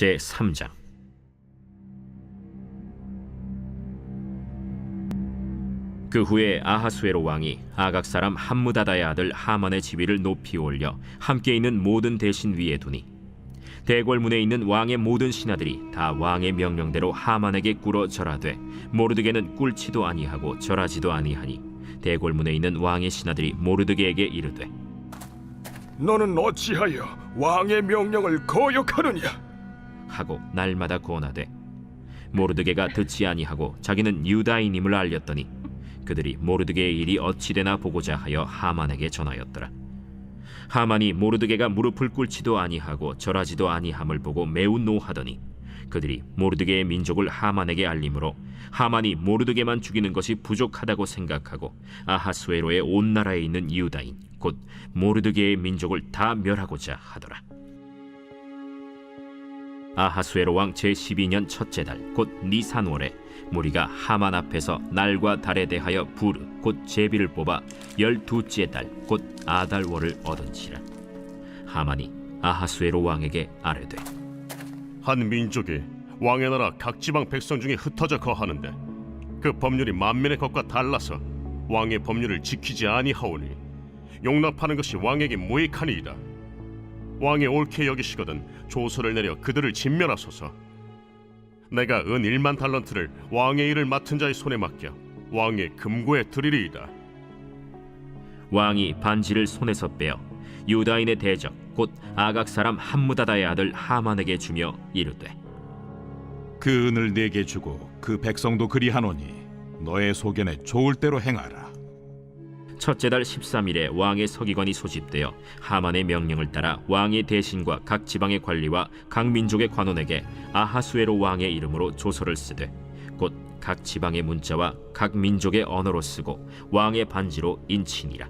제 3장 그 후에 아하수에로 왕이 아각 사람 함무다다의 아들 하만의 지위를 높이 올려 함께 있는 모든 대신 위에 두니 대궐문에 있는 왕의 모든 신하들이 다 왕의 명령대로 하만에게 꿇어 절하되 모르드게는 꿇지도 아니하고 절하지도 아니하니 대궐문에 있는 왕의 신하들이 모르드게에게 이르되 너는 어찌하여 왕의 명령을 거역하느냐? 하고 날마다 권하되 모르드게가 듣지 아니하고 자기는 유다인임을 알렸더니 그들이 모르드게의 일이 어찌 되나 보고자 하여 하만에게 전하였더라. 하만이 모르드게가 무릎을 꿇지도 아니하고 절하지도 아니함을 보고 매우 노하더니 그들이 모르드게의 민족을 하만에게 알림으로 하만이 모르드게만 죽이는 것이 부족하다고 생각하고 아하수에로의 온 나라에 있는 유다인 곧 모르드게의 민족을 다 멸하고자 하더라 아하수에로 왕 제12년 첫째 달 곧 니산월에 무리가 하만 앞에서 날과 달에 대하여 부르 곧 제비를 뽑아 열두째 달 곧 아달월을 얻은지라 하만이 아하수에로 왕에게 아뢰되 한 민족이 왕의 나라 각 지방 백성 중에 흩어져 거하는데 그 법률이 만민의 것과 달라서 왕의 법률을 지키지 아니하오니 용납하는 것이 왕에게 무익하니이다. 왕이 옳게 여기시거든 조서를 내려 그들을 진멸하소서. 내가 은 1만 달란트를 왕의 일을 맡은 자의 손에 맡겨 왕의 금고에 드리리이다. 왕이 반지를 손에서 빼어 유다인의 대적 곧 아각 사람 함무다다의 아들 하만에게 주며 이르되 그 은을 내게 주고 그 백성도 그리하노니 너의 소견에 좋을 대로 행하라. 첫째 달 13일에 왕의 서기관이 소집되어 하만의 명령을 따라 왕의 대신과 각 지방의 관리와 각 민족의 관원에게 아하수에로 왕의 이름으로 조서를 쓰되 곧 각 지방의 문자와 각 민족의 언어로 쓰고 왕의 반지로 인치니라.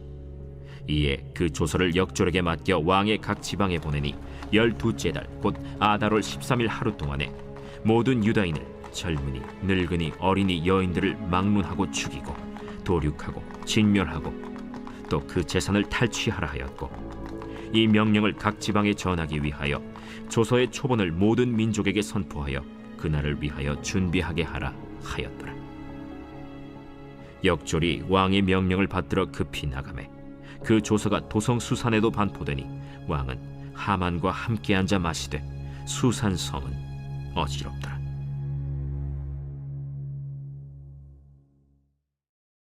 이에 그 조서를 역졸에게 맡겨 왕의 각 지방에 보내니 열두째 달 곧 아달월 13일 하루 동안에 모든 유다인을 젊은이 늙은이 어린이 여인들을 막론하고 죽이고 도륙하고 진멸하고 또 그 재산을 탈취하라 하였고 이 명령을 각 지방에 전하기 위하여 조서의 초본을 모든 민족에게 선포하여 그날을 위하여 준비하게 하라 하였더라. 역졸이 왕의 명령을 받들어 급히 나가매 그 조서가 도성 수산에도 반포되니 왕은 하만과 함께 앉아 마시되 수산 성은 어지럽더라